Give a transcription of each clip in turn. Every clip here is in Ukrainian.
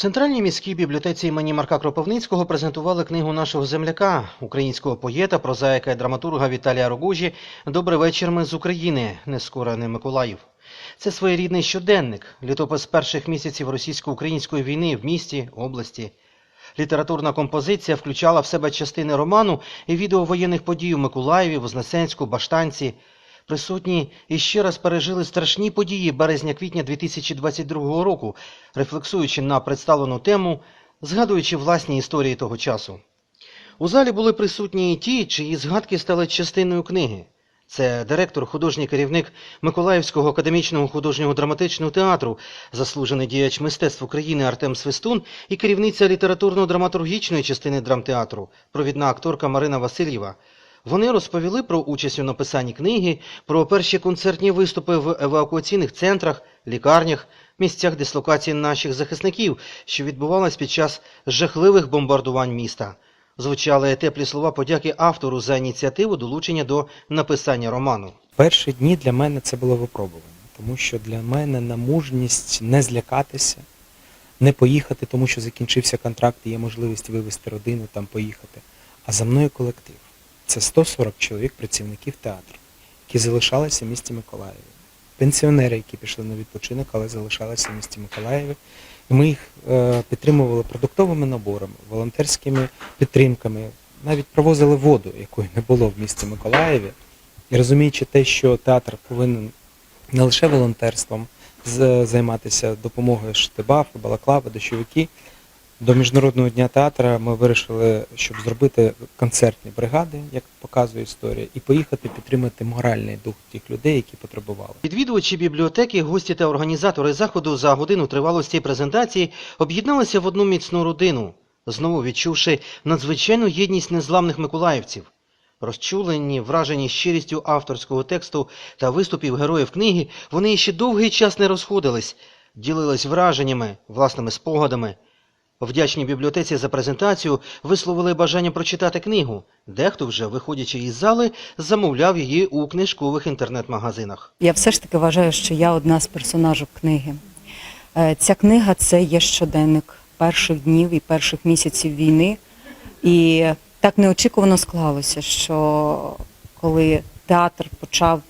Центральній міській бібліотеці імені Марка Кропивницького презентували книгу нашого земляка, українського поєта, прозаїка і драматурга Віталія Рогужі «Добрий вечір, ми з України. Нескорений Миколаїв. Це своєрідний щоденник, літопис перших місяців російсько-української війни в місті, області. Літературна композиція включала в себе частини роману і відео воєнних подій у Миколаєві, Вознесенську, Баштанці. Присутні іще раз пережили страшні події березня-квітня 2022 року, рефлексуючи на представлену тему, згадуючи власні історії того часу. У залі були присутні і ті, чиї згадки стали частиною книги. Це директор, художній керівник Миколаївського академічного художнього драматичного театру, заслужений діяч мистецтв України Артем Свистун і керівниця літературно-драматургічної частини драмтеатру, провідна акторка Марина Васильєва. Вони розповіли про участь у написанні книги, про перші концертні виступи в евакуаційних центрах, лікарнях, місцях дислокації наших захисників, що відбувалось під час жахливих бомбардувань міста. Звучали теплі слова подяки автору за ініціативу долучення до написання роману. Перші дні для мене це було випробування, тому що для мене на мужність не злякатися, не поїхати, тому що закінчився контракт і є можливість вивезти родину, там поїхати. А за мною колектив. Це 140 чоловік, працівників театру, які залишалися в місті Миколаєві. Пенсіонери, які пішли на відпочинок, але залишалися в місті Миколаєві. І ми їх е, підтримували продуктовими наборами, волонтерськими підтримками, навіть привозили воду, якої не було в місті Миколаєві. І розуміючи те, що театр повинен не лише волонтерством займатися допомогою штибафи, балаклави, дощовики. До Міжнародного дня театра ми вирішили, щоб зробити концертні бригади, як показує історія, і поїхати підтримати моральний дух тих людей, які потребували. Відвідувачі бібліотеки, гості та організатори заходу за годину тривалості презентації об'єдналися в одну міцну родину, знову відчувши надзвичайну єдність незламних миколаївців. Розчулені, вражені щирістю авторського тексту та виступів героїв книги, вони ще довгий час не розходились, ділились враженнями, власними спогадами. Вдячні бібліотеці за презентацію висловили бажання прочитати книгу. Дехто вже, виходячи із зали, замовляв її у книжкових інтернет-магазинах. Я все ж таки вважаю, що я одна з персонажок книги. Е, Ця книга це є щоденник перших днів і перших місяців війни. І так неочікувано склалося, що коли театр почав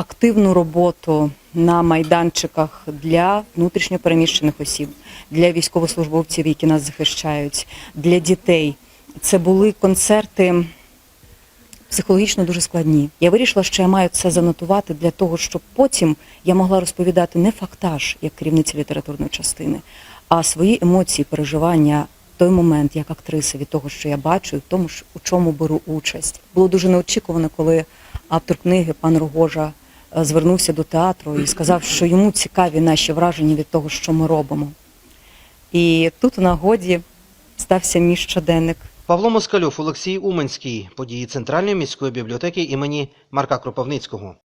активну роботу на майданчиках для внутрішньопереміщених осіб, для військовослужбовців, які нас захищають, для дітей. Це були концерти психологічно дуже складні. Я вирішила, що я маю це занотувати для того, щоб потім я могла розповідати не фактаж як керівниця літературної частини, а свої емоції, переживання. Той момент, як актриса, від того, що я бачу, і в тому, у чому беру участь, було дуже неочікувано, коли автор книги пан Рогожа звернувся до театру і сказав, що йому цікаві наші враження від того, що ми робимо. І тут у нагоді стався мій щоденник. Павло Москальов, Олексій Уменський. Події Центральної міської бібліотеки імені Марка Кропивницького.